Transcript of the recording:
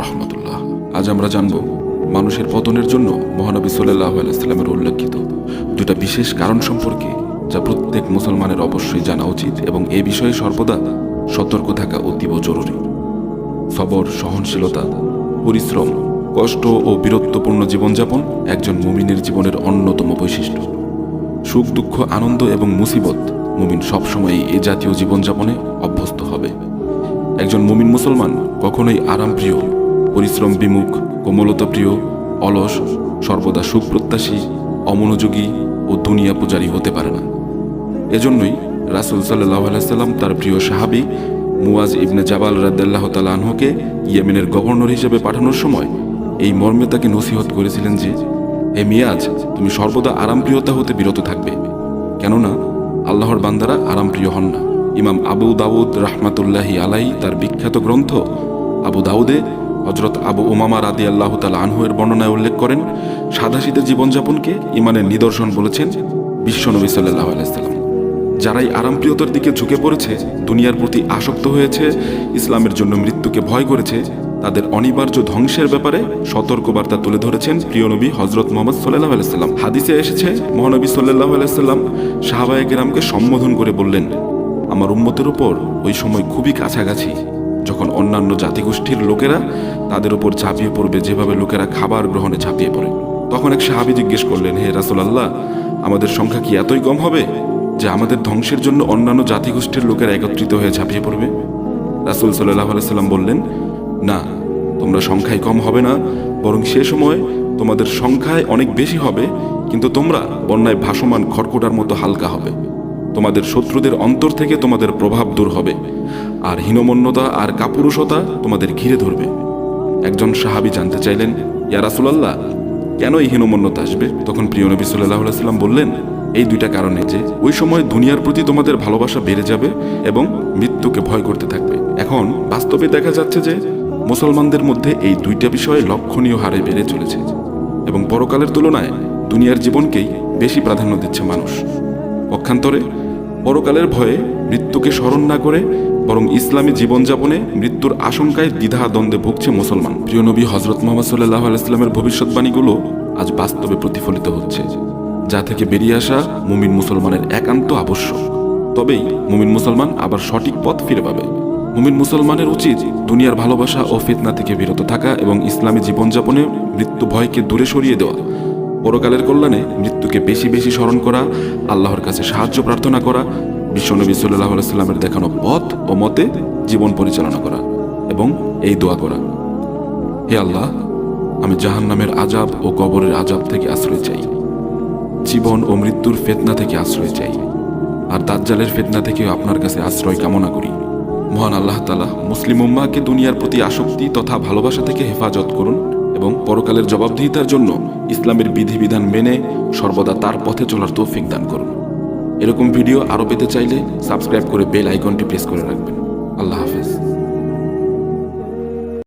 রহমতুল্লাহ। আজ আমরা জানব, মানুষের পতনের জন্য মহানবী সাল্লাহ আলাইস্লামের উল্লেখিত দুটা বিশেষ কারণ সম্পর্কে, যা প্রত্যেক মুসলমানের অবশ্যই জানা উচিত এবং এ বিষয়ে সর্বদা সতর্ক থাকা অতীব জরুরি। সবর, সহনশীলতা, পরিশ্রম, কষ্ট ও বীরত্বপূর্ণ জীবনযাপন একজন মুমিনের জীবনের অন্যতম বৈশিষ্ট্য। সুখ, দুঃখ, আনন্দ এবং মুসিবত মুমিন সবসময়ই এ জাতীয় জীবনযাপনে অভ্যস্ত হবে। একজন মুমিন মুসলমান কখনোই আরামপ্রিয় পরিশ্রম বিমুখ, কোমলতা প্রিয়, অলস, সর্বদা সুখ প্রত্যাশী অমনোযোগী ও দুনিয়া পূজারী হতে পারে না। এজন্যই রাসুল সাল্লাহ আলাইসাল্লাম তার প্রিয় সাহাবি মুয়াজ ইবনে জাবাল রাদ্দাল্লাহ তালাহকে ইয়েমেনের গভর্নর হিসেবে পাঠানোর সময় এই মর্মে তাকে নসিহত করেছিলেন যে, হে মিয়াজ, তুমি সর্বদা আরামপ্রিয়তা হতে বিরত থাকবে। কেননা আল্লাহর বান্দারা আরামপ্রিয় হন না। ইমাম আবু দাউদ রাহমাতুল্লাহি আলাই তার বিখ্যাত গ্রন্থ আবু দাউদে হজরত আবু ওমামা রাদি আল্লাহ তাল আনহুয়ের বর্ণনায় উল্লেখ করেন সাদাশীতের জীবনযাপনকে ইমানের নিদর্শন বলেছেন বিশ্বনবী সাল্লাহ আলাইসাল্লাম যারাই আরামপ্রিয়তার দিকে ঝুঁকে পড়েছে, দুনিয়ার প্রতি আসক্ত হয়েছে, ইসলামের জন্য মৃত্যুকে ভয় করেছে, তাদের অনিবার্য ধ্বংসের ব্যাপারে সতর্কবার্তা তুলে ধরেছেন প্রিয় নবী হজরত মোহাম্মদ সাল্লাহ আলাইসাল্লাম হাদিসে এসেছে, মহানবী সাল্লাহ আলাইসাল্লাম শাহবায়কেরামকে সম্বোধন করে বললেন, আমার উম্মতের উপর ওই সময় খুবই কাছাকাছি যখন অন্যান্য জাতিগোষ্ঠীর লোকেরা তাদের উপর ঝাঁপিয়ে পড়বে, যেভাবে লোকেরা খাবার গ্রহণে ঝাঁপিয়ে পড়ে। তখন এক সাহাবি জিজ্ঞেস করলেন, হে রাসুলাল্লাহ, আমাদের সংখ্যা কি এতই কম হবে যে আমাদের ধ্বংসের জন্য অন্যান্য জাতিগোষ্ঠীর লোকেরা একত্রিত হয়ে ঝাঁপিয়ে পড়বে? রাসুল সাল্লাহ আলাইসাল্লাম বললেন, না, তোমরা সংখ্যায় কম হবে না, বরং সে সময় তোমাদের সংখ্যায় অনেক বেশি হবে, কিন্তু তোমরা বন্যায় ভাসমান খড়কুটার মতো হালকা হবে। তোমাদের শত্রুদের অন্তর থেকে তোমাদের প্রভাব দূর হবে। আর হীনমন্যতা আর কাপুরুষতা তোমাদের ঘিরে ধরবে। একজন সাহাবি জানতে চাইলেন, ইয়া রাসুলাল্লাহ, কেন এই হীনমন্যতা আসবে? তখন প্রিয় নবী সাল্লাহ সাল্লাম বললেন, এই দুইটা কারণে যে, ওই সময় দুনিয়ার প্রতি তোমাদের ভালোবাসা বেড়ে যাবে এবং মৃত্যুকে ভয় করতে থাকবে। এখন বাস্তবে দেখা যাচ্ছে যে, মুসলমানদের মধ্যে এই দুইটা বিষয়ে লক্ষণীয় হারে বেড়ে চলেছে এবং পরকালের তুলনায় দুনিয়ার জীবনকেই বেশি প্রাধান্য দিচ্ছে মানুষ। পক্ষান্তরে পরকালের ভয়ে মৃত্যুকে স্মরণ না করে, বরং ইসলামী জীবনযাপনে মৃত্যুর আশঙ্কায় দ্বিধা দ্বন্দ্বে ভুগছে মুসলমান। প্রিয় নবী হজরত মোহাম্মদ সাল্লাহ আলাইস্লামের ভবিষ্যৎবাণীগুলো আজ বাস্তবে প্রতিফলিত হচ্ছে, যা থেকে বেরিয়ে আসা মুমিন মুসলমানের একান্ত আবশ্যক। তবেই মুমিন মুসলমান আবার সঠিক পথ ফিরে পাবে। মুমিন মুসলমানের উচিত দুনিয়ার ভালোবাসা ও ফিতনা থেকে বিরত থাকা এবং ইসলামী জীবনযাপনে মৃত্যু ভয়কে দূরে সরিয়ে দেওয়া। পরকালের কল্যাণে মৃত্যুকে বেশি বেশি স্মরণ করা, আল্লাহর কাছে সাহায্য প্রার্থনা করা, বিশ্বনবী সাল্লাহ সাল্লামের দেখানো পথ ও মতে জীবন পরিচালনা করা এবং এই দোয়া করা। হে আল্লাহ, আমি জাহান্নামের আজাব ও কবরের আজাব থেকে আশ্রয় চাই। জীবন ও মৃত্যুর ফেতনা থেকে আশ্রয় চাই। আর দাজ্জালের ফেতনা থেকেও আপনার কাছে আশ্রয় কামনা করি। মহান আল্লাহ তালা মুসলিম উম্মাকে দুনিয়ার প্রতি আসক্তি তথা ভালোবাসা থেকে হেফাজত করুন। এবং পরকালের জবাবদিহিতার জন্য ইসলামের বিধিবিধান মেনে সর্বদা তার পথে চলার তৌফিক দান করুন। এরকম ভিডিও আরও পেতে চাইলে সাবস্ক্রাইব করে বেল আইকনটি প্রেস করে রাখবেন। আল্লাহ হাফেজ।